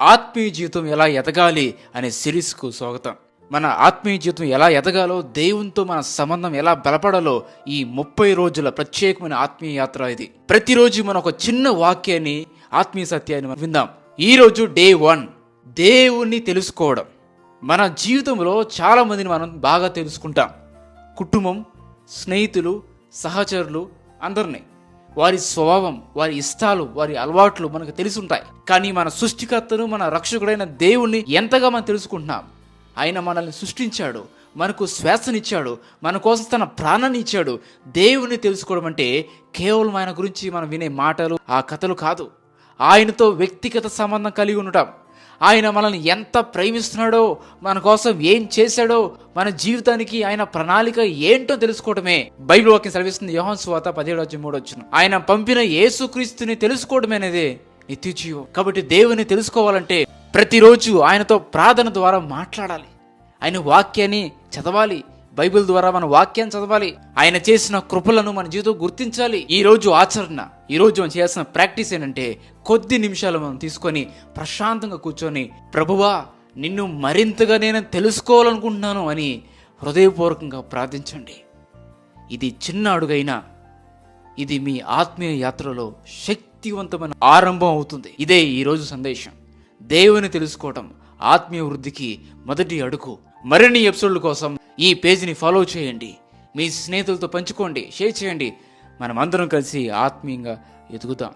ఆత్మీయ జీవితం ఎలా ఎదగాలి అనే సిరీస్కు స్వాగతం. మన ఆత్మీయ జీవితం ఎలా ఎదగాలో దేవునితో మన సంబంధం ఎలా బలపడాలో ఈ ముప్పై రోజుల ప్రత్యేకమైన ఆత్మీయ యాత్ర ఇది. ప్రతిరోజు మనం ఒక చిన్న వాక్యాన్ని ఆత్మీయ సత్యాన్ని మనం విందాం. ఈ రోజు డే వన్ దేవుణ్ణి తెలుసుకోవడం. మన జీవితంలో చాలామందిని మనం బాగా తెలుసుకుంటాం. కుటుంబం స్నేహితులు సహచరులు అందరినీ. వారి స్వభావం వారి ఇష్టాలు వారి అలవాట్లు మనకు తెలుసుంటాయి. కానీ మన సృష్టికర్తను మన రక్షకుడైన దేవుణ్ణి ఎంతగా మనం తెలుసుకుంటున్నాం? ఆయన మనల్ని సృష్టించాడు మనకు శ్వాసనిచ్చాడు మన కోసం తన ప్రాణాన్ని ఇచ్చాడు. దేవుణ్ణి తెలుసుకోవడం అంటే కేవలం ఆయన గురించి మనం వినే మాటలు ఆ కథలు కాదు. ఆయనతో వ్యక్తిగత సంబంధం కలిగి ఉండటం. ఆయన మనల్ని ఎంత ప్రేమిస్తున్నాడో మన కోసం ఏం చేశాడో మన జీవితానికి ఆయన ప్రణాళిక ఏంటో తెలుసుకోవడమే బైబిల్ వాక్యం సెలవిస్తుంది యోహన్ స్వాత పదిహేడు వచ్చి మూడు వచ్చిన ఆయన పంపిన యేసుక్రీస్తుని తెలుసుకోవడమే అనేది నిత్యజీవం కాబట్టి దేవుని తెలుసుకోవాలంటే ప్రతిరోజు ఆయనతో ప్రార్థన ద్వారా మాట్లాడాలి. ఆయన వాక్యాన్ని చదవాలి. బైబిల్ ద్వారా మన వాక్యాన్ని చదవాలి. ఆయన చేసిన కృపలను మన జీవితం గుర్తించాలి. ఈ రోజు ఆచరణ ఈ రోజు మనం చేయాల్సిన ప్రాక్టీస్ ఏంటంటే కొద్ది నిమిషాలు మనం తీసుకొని ప్రశాంతంగా కూర్చొని ప్రభువా నిన్ను మరింతగా నేను తెలుసుకోవాలనుకుంటున్నాను అని హృదయపూర్వకంగా ప్రార్థించండి. ఇది చిన్న అడుగైనా ఇది మీ ఆత్మీయ యాత్రలో శక్తివంతమైన ఆరంభం అవుతుంది. ఇదే ఈరోజు సందేశం. దేవుని తెలుసుకోవటం ఆత్మీయ వృద్ధికి మొదటి అడుగు. మరిన్ని ఎపిసోడ్ల కోసం ఈ పేజీని ఫాలో చేయండి. మీ స్నేహితులతో పంచుకోండి షేర్ చేయండి. మనం అందరం కలిసి ఆత్మీయంగా ఎదుగుదాం.